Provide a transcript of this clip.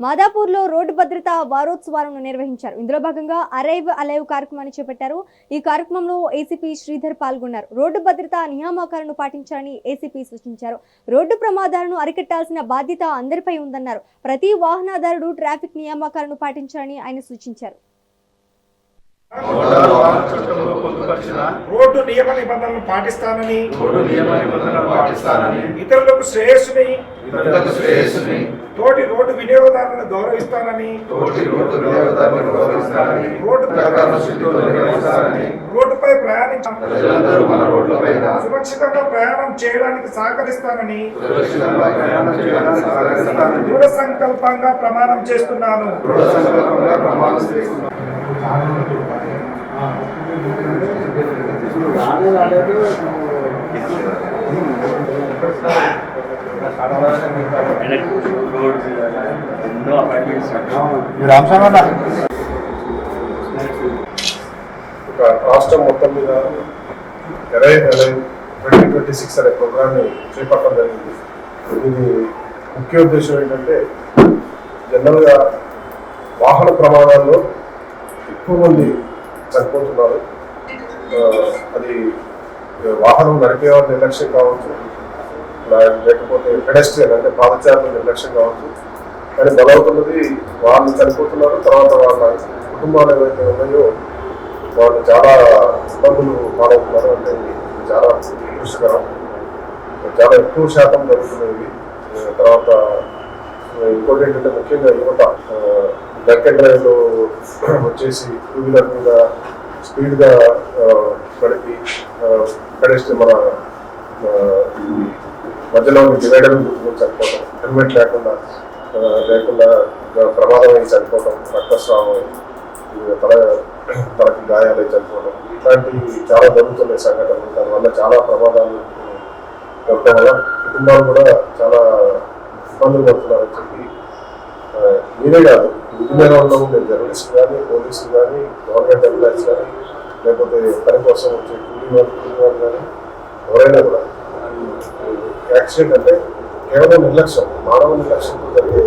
మాదాపూర్లో road భద్రత వారోత్సవాలను నిర్వహించారు. ఇందులో భాగంగా అరైవ్ అలైవ్ కార్యక్రమాన్ని చేపట్టారు. ఈ కార్యక్రమంలో ఏసీపీ శ్రీధర్ పాల్గొన్నారు. రోడ్డు భద్రత నియామకాలను పాటించాలని ఏసీపీ సూచించారు. రోడ్డు ప్రమాదాలను అరికట్టాల్సిన బాధ్యత అందరిపై ఉందన్నారు. ప్రతి వాహనదారుడు ట్రాఫిక్ నియామకాలను పాటించాలని ఆయన సూచించారు. నియమ నిబంధనలు పాటిస్తానని రోడ్డు నియమ నిబంధనలు పాటిస్తానని ఇతరులకు శ్రేయస్సుని ఇతరులకు శ్రేయస్సుని తోటి రోడ్డు వినియోగదారులను గౌరవిస్తానని తోటి రోడ్డు వినియోగదారులను గౌరవిస్తానని రోడ్డు ప్రకారం శుద్ధితో నిర్వహిస్తానని రోడ్డుపై ప్రయాణించ ప్రజలందరూ మన రోడ్లపైన సురక్షితంగా ప్రయాణం చేయడానికి సహకరిస్తానని సురక్షితంగా ప్రయాణం చేయడానికి సహకరిస్తానని దృఢ సంకల్పంగా ప్రమాణం చేస్తున్నాను దృఢ సంకల్పంగా ప్రమాణం చేస్తున్నాను ఎన్నో అపాయింట్మెంట్స్ ఒక రాష్ట్రం మొత్తం మీద arrive alive twenty twenty six అనే ప్రోగ్రామ్ని చేపట్టడం జరిగింది. ఇది ముఖ్య ఉద్దేశం ఏంటంటే జనరల్గా వాహన ప్రమాదాల్లో ఎక్కువ మంది చనిపోతున్నారు. అది వాహనం నడిపే వాళ్ళ నిర్లక్ష్యం కావచ్చు లేకపోతే పెడస్ట్రియన్ అంటే పాదచారులు నిర్లక్ష్యం కావచ్చు కానీ బలవుతున్నది వాళ్ళు చనిపోతున్నారు తర్వాత వాళ్ళ కుటుంబాలు ఏవైతే ఉన్నాయో వాళ్ళు చాలా ఇబ్బందులు పాలవుతున్నారు అంటే చాలా దృష్టికరం చాలా ఎక్కువ శాతం జరుగుతున్నాయి తర్వాత ఇంకోటి ఏంటంటే ముఖ్యంగా యువత డ్రంక్ అండ్ డ్రైవ్లో వచ్చేసి టూ వీలర్ మీద స్పీడ్గా అక్కడికి కడేస్తే మన మధ్యలో డివైడర్ చనిపోవడం హెల్మెట్ లేకుండా లేకుండా ప్రమాదం అయి చనిపోవడం రక్తస్రావం అయి, తల తలకి గాయాలై చనిపోవడం ఇట్లాంటివి చాలా జరుగుతున్నాయి సంఘటనలు. దానివల్ల చాలా ప్రమాదాలు జరగడం వల్ల కుటుంబాలు కూడా చాలా ఇబ్బందులు పడుతున్నారని చెప్పి మీరే కాదు విధి మీద ఉండే జర్నలిస్ట్ కానీ పోలీసులు కానీ గవర్నమెంట్ ఎంప్లాయీస్ కానీ లేకపోతే పని కోసం వచ్చే కూలీ వాళ్ళు కూలీ వాళ్ళు కానీ ఎవరైనా కూడా. యాక్సిడెంట్ అంటే కేవలం నిర్లక్ష్యం మానవ నిర్లక్ష్యంతో జరిగే